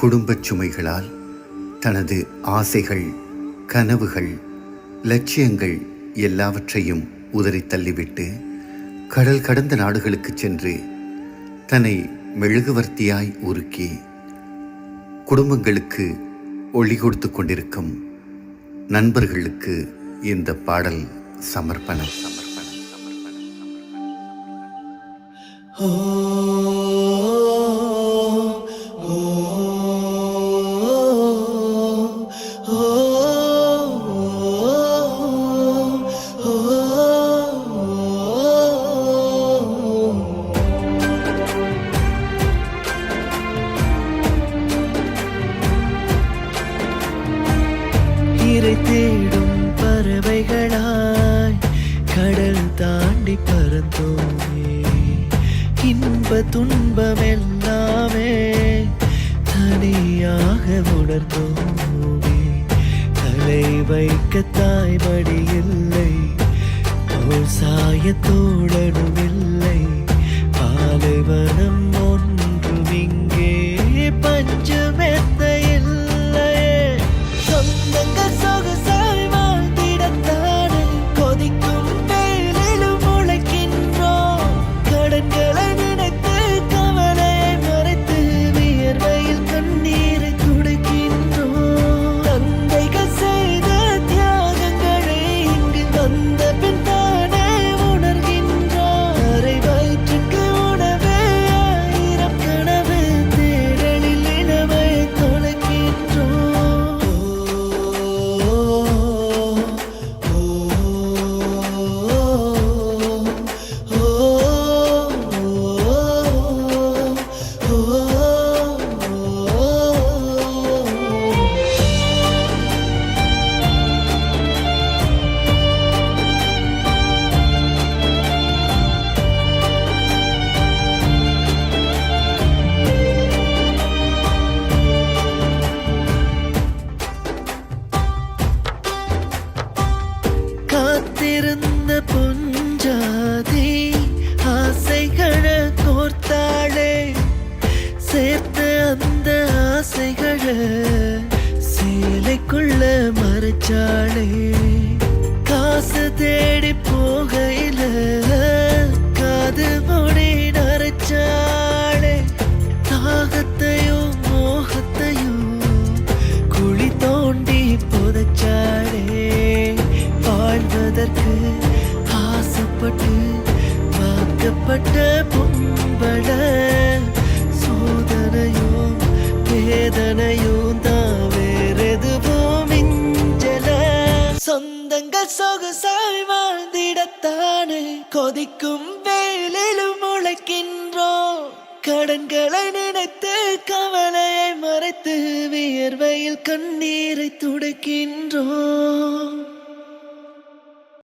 குடும்பச் சுமைகளால் தனது ஆசைகள் கனவுகள் லட்சியங்கள் எல்லாவற்றையும் உதறித் தள்ளிவிட்டு கடல் கடந்த நாடுகளுக்குச் சென்று தன்னை மெழுகுவர்த்தியாய் உருக்கி குடும்பங்களுக்கு ஒளி கொடுத்து கொண்டிருக்கும் நண்பர்களுக்கு இந்த பாடல் சமர்ப்பணம். சமர்ப்பணம் சமர்ப்பணம் சமர்ப்பணம் தாண்டி இன்ப துன்பம் எல்லாமே தனியாக உணர்ந்தோமே. தலை வைக்க தாய்மடி இல்லை தோள் சாய தோழனும் சேலைக்குள்ள மறைச்சாளே காசு தேடி வேதனையும் தான் வேறெதுவும் மிஞ்சல. சொந்தங்கள் சொகுசாய் வாழ்ந்திடத்தானே கொதிக்கும் வேலிலும் முளைக்கின்றோம் கடன்களை நினைத்து கவலையை மறைத்து வியர்வையில் கண்ணீரை துடைக்கின்றோம்.